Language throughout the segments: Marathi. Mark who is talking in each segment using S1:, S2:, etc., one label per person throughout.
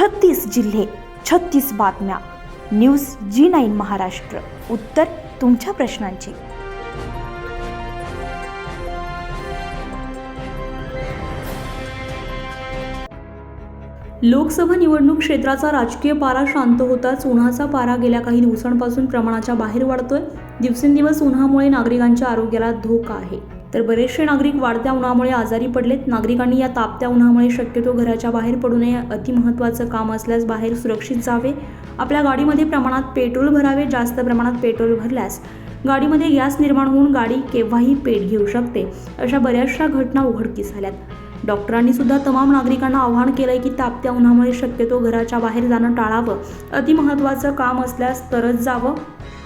S1: छत्तीस जिल्हे छत्तीस बातम्या. News G nine Maharashtra. उत्तर तुमच्या प्रश्नांची.
S2: लोकसभा निवडणूक क्षेत्राचा राजकीय पारा शांत होताच उन्हाचा पारा गेल्या काही दिवसांपासून प्रमाणाच्या बाहेर वाढतोय. दिवसेंदिवस उन्हामुळे नागरिकांच्या आरोग्याला धोका आहे. तर बरेचसे नागरिक वाढत्या उन्हामुळे आजारी पडलेत. नागरिकांनी या तापत्या उन्हामुळे शक्यतो घराच्या बाहेर पडू नये अतिमहत्त्वाचं काम असल्यास बाहेर सुरक्षित जावे. आपल्या गाडीमध्ये प्रमाणात पेट्रोल भरावे जास्त प्रमाणात पेट्रोल भरल्यास गाडीमध्ये गॅस निर्माण होऊन गाडी केव्हाही पेट घेऊ शकते अशा बऱ्याचशा घटना उघडकीस आल्यात. डॉक्टरांनी सुद्धा तमाम नागरिकांना आवाहन केलंय की तापत्या उन्हामुळे शक्यतो घराच्या बाहेर जाणं टाळावं. अतिमहत्त्वाचं काम असल्यास तरच जावं.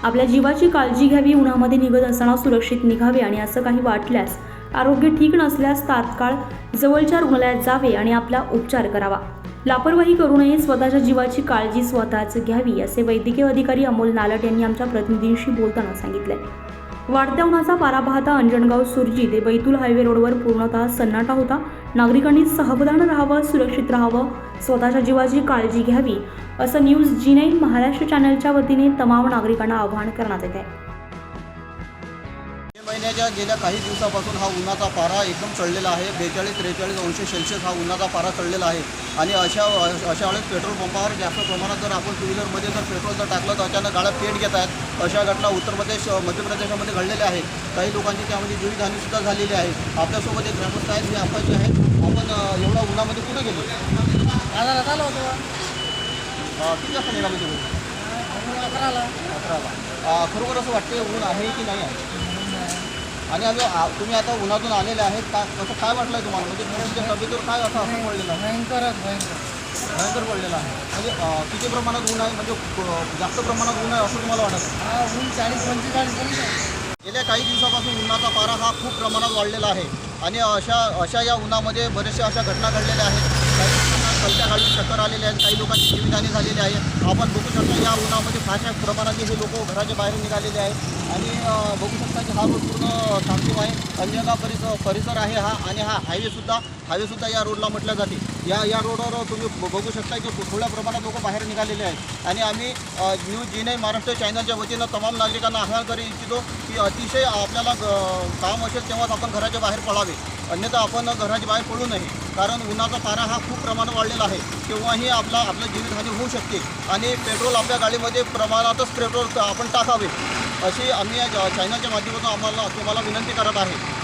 S2: आपल्या जीवाची काळजी घ्यावी उन्हामध्ये निघत असताना सुरक्षित निघावे आणि असं काही वाटल्यास आरोग्य ठीक नसल्यास तात्काळ जवळच्या रुग्णालयात जावे आणि आपला उपचार करावा. लापरवाही करू नये स्वतःच्या जीवाची काळजी स्वतःच घ्यावी असे वैद्यकीय अधिकारी अमोल नालट यांनी आमच्या प्रतिनिधींशी बोलताना सांगितले वाढत्या उन्हाचा पारा पाहता अंजणगाव सुरजी ते बैतूल हायवे रोडवर पूर्णतः सन्नाटा होता. नागरिकांनी सावधान राहावं सुरक्षित राहावं स्वतःच्या जीवाची काळजी घ्यावी असं न्यूज जी नाईन महाराष्ट्र चॅनलच्या वतीने तमाम नागरिकांना आवाहन करण्यात येत आहे.
S3: महिन्याच्या गेल्या काही दिवसापासून हा उन्हाचा पारा एकदम चढलेला आहे. बेचाळीस त्रेचाळीस अंश सेल्सिअस हा उन्हाचा पारा चढलेला आहे. आणि अशा अशा वेळेस पेट्रोल पंपावर जास्त प्रमाणात जर आपण टू व्हीलरमध्ये जर पेट्रोल जर टाकलं तर अचानक गाड्या पेट घेत आहेत. अशा घटना उत्तर प्रदेश मध्य प्रदेशामध्ये घडलेल्या आहेत. काही लोकांची त्यामध्ये जीवितहानीसुद्धा झालेली आहे. आपल्यासोबत एक ग्रामस्थ आहेत हे आपाचे आहेत. आपण एवढ्या उन्हामध्ये कुठे गेलो?
S4: आलो होतो.
S3: किती वाजता निघालो तुम्ही?
S4: अकराला.
S3: अकराला. खरोखर असं वाटते ऊन आहे की नाही आहे? आणि आम्ही आ- तुम्ही आता उन्हातून आलेले आहेत का कसं काय वाटलं आहे तुम्हाला? म्हणजे तुमच्या तब्येतीवर काय असं असं पडलेलं? आहे
S4: भयंकरच भयंकर.
S3: भयंकर पडलेलं आहे. म्हणजे अं, किती प्रमाणात ऊन आहे? म्हणजे जास्त प्रमाणात ऊन आहे असं तुम्हाला वाटत
S4: हा ऊन चाळीस पंचेचाळीस पर्यंत आहे.
S3: गेल्या काही दिवसापासून उन्हाचा पारा हा खूप प्रमाणात वाढलेला आहे. आणि अशा अशा या उन्हामध्ये बऱ्याचशा अशा घटना घडलेल्या आहेत. काही लोकांना चक्कर आलेले आहेत. काही लोकांची जीवितहानी झालेली आहे. आपण बघू शकता या उन्हामध्ये फारशा प्रमाणात हे लोक घराच्या बाहेर निघालेले आहेत. आणि बघू शकता की हा रोड पूर्ण थांबतो आहे. अंजनगाव परिसर परिसर आहे हा आणि हा हायवेसुद्धा हायवेसुद्धा या रोडला म्हटलं जाते. या या रोडवर तुम्ही ब- बघू शकता की थोड्या प्रमाणात लोक बाहेर निघालेले आहेत. आणि आम्ही न्यूज जी नाही महाराष्ट्र चॅनलच्या वतीनं तमाम नागरिकांना आवाहन करू इच्छितो की अतिशय आपल्याला ग- काम असेल तेव्हाच आपण घराच्या बाहेर पडावे अन्यथा आपण घराच्या बाहेर पडू नये. कारण उन्हाचा पारा हा खूप प्रमाणात वाढलेला आहे. तेव्हाही आपला आपलं जीवितहानी होऊ शकते. आणि पेट्रोल आपल्या गाडीमध्ये प्रमाणातच पेट्रोल आपण टाकावे. अशी आम्ही या चॅनलच्या माध्यमातून आम्हाला तुम्हाला विनंती करत आहे.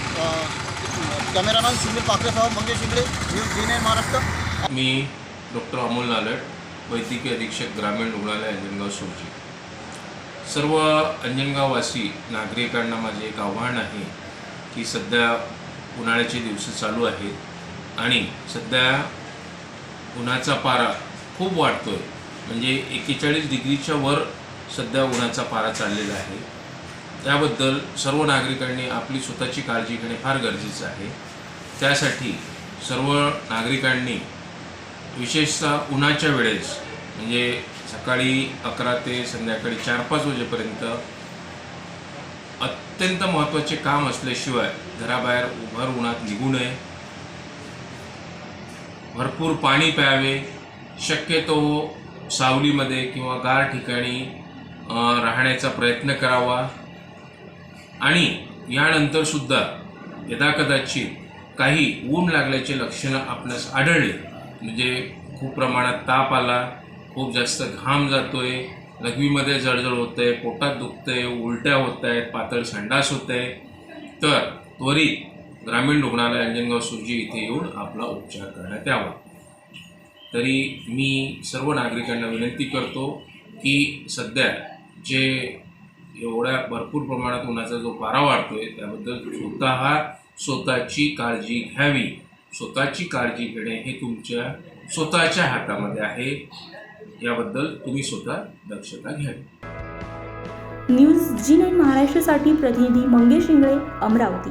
S3: Cameraman Sunil पाकरेसह Mangesh Ingle news G nine Maharashtra.
S5: मी डॉक्टर अमोल नालट वैद्यकीय अधीक्षक ग्रामीण रुग्णालय अंजनगाव सुरजी सर्व अंजनगाववासी नागरिकांना माझे एक आव्हान आहे की सध्या उन्हाळ्याचे दिवस चालू आहेत आणि सध्या उन्हाचा पारा खूप वाढतोय. म्हणजे एक्केचाळीस डिग्रीच्या वर सध्या उन्हाचा पारा चाललेला आहे. त्याबद्दल सर्व नागरिकांनी आपली स्वतःची काळजी घेणे फार गरजेचं आहे. त्यासाठी सर्व नागरिकांनी विशेषतः उन्हाच्या वेळेस म्हणजे सकाळी अकरा ते संध्याकाळी चार पाच वाजेपर्यंत अत्यंत महत्त्वाचे काम असल्याशिवाय घराबाहेर उभर उन्हात निघू नये. भरपूर पाणी प्यावे. शक्यतो सावलीमध्ये किंवा गार ठिकाणी राहण्याचा प्रयत्न करावा. आणि यानंतर सुद्धा यदाकदाचित काही ऊन लागल्याचे लक्षणं आपणास आढळले म्हणजे खूप प्रमाणात ताप आला खूप जास्त घाम जातो आहे लघवीमध्ये जळजळ होतंय पोटात दुखतंय उलट्या होत आहेत पातळ संडास होत आहे तर त्वरित ग्रामीण रुग्णालय अंजनगाव सुरजी इथे येऊन आपला उपचार करण्यात यावा. तरी मी सर्व नागरिकांना विनंती करतो की सध्या जे एवढ्या भरपूर प्रमाणात उन्हाचा जो पारा वाढतोय त्याबद्दल स्वतः स्वतःची काळजी घ्यावी. स्वतःची काळजी घेणे हे तुमच्या स्वतःच्या हातामध्ये आहे. याबद्दल तुम्ही स्वतः दक्षता घ्यावी
S2: न्यूज जी नाईन महाराष्ट्रासाठी प्रतिनिधी मंगेश इंगळे अमरावती.